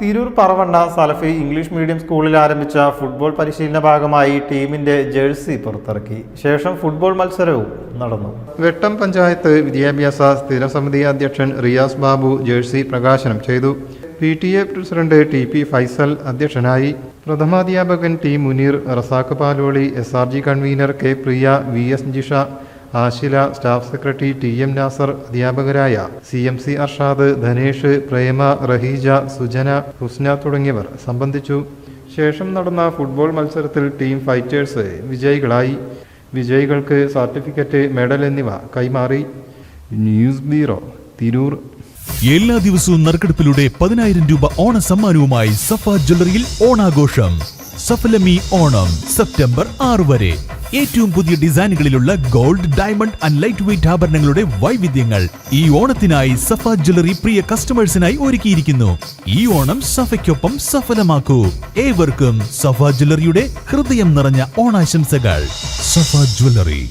Tirur Paravanna Salafi English medium സ്കൂളിൽ ആരംഭിച്ച football പരിശീലന ഭാഗമായി ടീമിന്റെ ജേഴ്സി പുറത്തിറക്കി. ശേഷം ഫുട്ബോൾ മത്സരവും നടന്നു. വെട്ടം പഞ്ചായത്ത് വിദ്യാഭ്യാസ സ്ഥിരസമിതി അധ്യക്ഷൻ റിയാസ് ബാബു ജേഴ്സി പ്രകാശനം ചെയ്തു. P T A president T P Faisal അധ്യക്ഷനായി. പ്രഥമാധ്യാപകൻ T Muneer Razak Paloli S R G convener K Priya V S Jisha Ashila staff secretary T M Nasar അധ്യാപകരായ C M C Arshad Dhanesh Prema Raheeja Sujana Husna തുടങ്ങിയവർ സംബന്ധിച്ചു. ശേഷം നടന്ന football മത്സരത്തിൽ team fighters വിജയികളായി. വിജയികൾക്ക് certificate medal എന്നിവ കൈമാറി. News bureau Tirur. എല്ലാ ദിവസവും നറുക്കെടുപ്പിലൂടെ പതിനായിരം രൂപ ഓണ സമ്മാനവുമായി സഫ ജ്വല്ലറിയിൽ ഓണാഘോഷം. സഫലമി ഓണം സെപ്റ്റംബർ ആറ് വരെ. ഏറ്റവും പുതിയ ഡിസൈനുകളിലുള്ള gold diamond and light weight ആഭരണങ്ങളുടെ വൈവിധ്യങ്ങൾ ഈ ഓണത്തിനായി സഫ ജ്വല്ലറി പ്രിയ കസ്റ്റമേഴ്സിനായി ഒരുക്കിയിരിക്കുന്നു. ഈ ഓണം സഫയ്ക്കൊപ്പം സഫലമാക്കൂ. ഏവർക്കും സഫ ജ്വല്ലറിയുടെ ഹൃദയം നിറഞ്ഞ ഓണാശംസകൾ. സഫ ജ്വല്ലറി